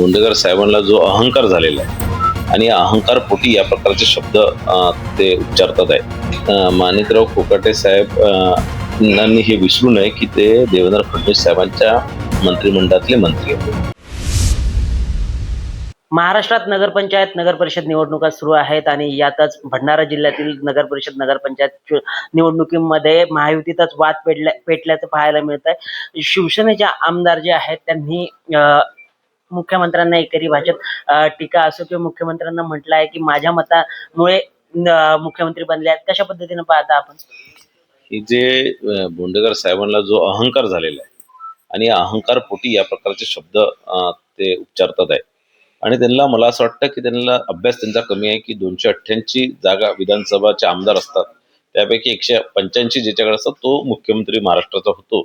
गोंडेकर साहेबांना जो अहंकार झालेला आहे आणि अहंकार पोटी या प्रकारचे शब्द ते उच्चारतात आहे माणिकराव कोकाटे साहेब हे विसरू नये की ते देवेंद्र फडणवीस साहेबांच्या मंत्रिमंडळातले मंत्री होते महाराष्ट्रात नगरपंचायत नगर परिषद निवडणुका सुरू आहेत आणि यातच भंडारा जिल्ह्यातील नगर परिषद नगरपंचायत निवडणुकीमध्ये महायुतीतच वाद पेटल्या पेटल्याचं पाहायला मिळत आहे शिवसेनेचे आमदार जे आहेत त्यांनी मुख्यमंत्र्यांना एकेरी भाषेत टीका असो किंवा मुख्यमंत्र्यांना म्हटलं आहे की माझ्या मतामुळे मुख्यमंत्री बनले आहेत कशा पद्धतीने पाहता आपण? की जे भोंडेकर साहेबांना जो अहंकार झालेला आहे आणि अहंकार पोटी या प्रकारचे शब्द ते उच्चारतात आहे. आणि त्यांना मला असं वाटतं की त्यांना अभ्यास त्यांचा कमी आहे की दोनशे अठ्ठ्याऐंशी जागा विधानसभाचे आमदार असतात. त्यापैकी एकशे पंच्याऐंशी ज्याच्याकडे असतात तो मुख्यमंत्री महाराष्ट्राचा होतो.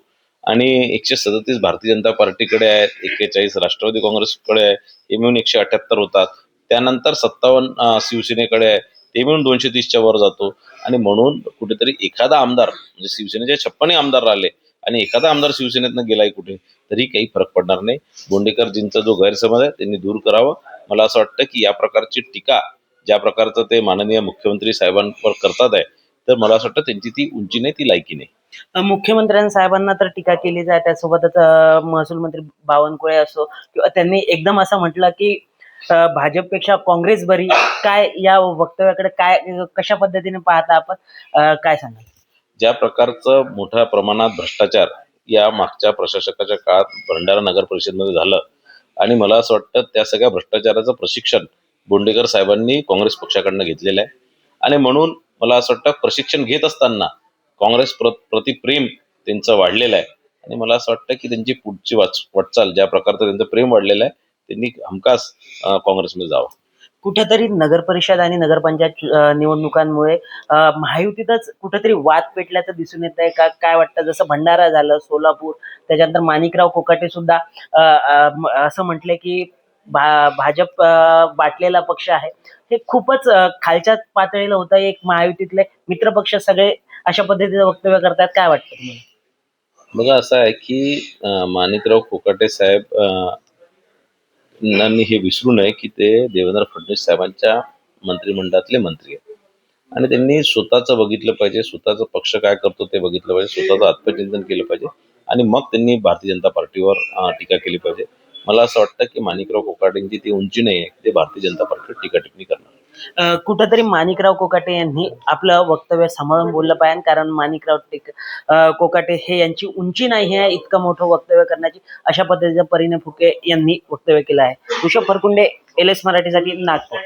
आणि एकशे सदतीस भारतीय जनता पार्टीकडे आहेत एक्केचाळीस राष्ट्रवादी काँग्रेसकडे आहे ते मिळून एकशे अठ्याहत्तर होतात. त्यानंतर सत्तावन्न शिवसेनेकडे आहे ते मिळून दोनशे तीसच्या वर जातो. आणि म्हणून कुठेतरी एखादा आमदार म्हणजे शिवसेनेचे छप्पनही आमदार राहिले आणि एखादा आमदार शिवसेनेतनं गेलाय कुठे तरी काही फरक पडणार नाही. बोंडेकरजींचा जो गैरसमज आहे त्यांनी दूर करावं. मला असं वाटतं की या प्रकारची टीका ज्या प्रकारचं ते माननीय मुख्यमंत्री साहेबांवर करतात आहे तर मला असं वाटतं त्यांची ती उंची नाही ती लायकी नाही. मुख्यमंत्र्यांनी साहेबांना तर टीका केली जाते त्यासोबतच महसूल मंत्री बावनकुळे असो किंवा त्यांनी एकदम असं म्हटलं की भाजपपेक्षा काँग्रेस बरी. काय या वक्तव्याकडे काय कशा पद्धतीने पाहता आपण? काय सांगाल? ज्या प्रकारचं मोठ्या प्रमाणात भ्रष्टाचार या मागच्या प्रशासकाच्या काळात भंडारा नगर परिषदमध्ये झालं आणि मला असं वाटतं त्या सगळ्या भ्रष्टाचाराचं प्रशिक्षण बोंडेकर साहेबांनी काँग्रेस पक्षाकडनं घेतलेलं आहे. आणि म्हणून मला असं वाटतं प्रशिक्षण घेत असताना काँग्रेस प्र प्रति प्रेम त्यांचं वाढलेलं आहे. आणि मला असं वाटतं की त्यांची पुढची वाच वाटचाल ज्या प्रकारचं त्यांचं प्रेम वाढलेलं आहे त्यांनी हमखास काँग्रेसमध्ये जावं. कुठेतरी नगर परिषद आणि नगरपंचायत निवडणुकांमुळे महायुतीतच कुठेतरी वाद पेटल्याचं दिसून येत आहे. का काय वाटतं? जसं भंडारा झालं सोलापूर त्याच्यानंतर माणिकराव कोकाटे सुद्धा असं म्हटले की भा भाजप वाटलेला बाटलेला पक्ष आहे. हे खूपच खालच्या पातळीला होतं. एक महायुतीतले मित्रपक्ष सगळे अशा पद्धतीचं वक्तव्य करतात. काय वाटतं तुम्हाला? बघा असं आहे की माणिकराव कोकाटे साहेब हे विसरू नये की ते देवेंद्र फडणवीस साहेबांच्या मंत्रिमंडळातले मंत्री आहेत. आणि त्यांनी स्वतःचं बघितलं पाहिजे. स्वतःचा पक्ष काय करतो ते बघितलं पाहिजे. स्वतःचं आत्मचिंतन केलं पाहिजे. आणि मग त्यांनी भारतीय जनता पार्टीवर टीका केली पाहिजे. मला असं वाटतं की माणिकराव कोकाटेंची ती उंची नाही आहे ते भारतीय जनता पार्टीवर टीका टिप्पणी करणार. कुठंतरी माणिकराव कोकाटे यांनी आपलं वक्तव्य सांभाळून बोललं पाहिजे कारण माणिकराव कोकाटे हे यांची उंची नाही आहे इतकं मोठं वक्तव्य करण्याची. अशा पद्धतीचं परिणय फुके यांनी वक्तव्य केलं आहे. ऋषभ फरकुंडे एल एस मराठीसाठी नागपूर.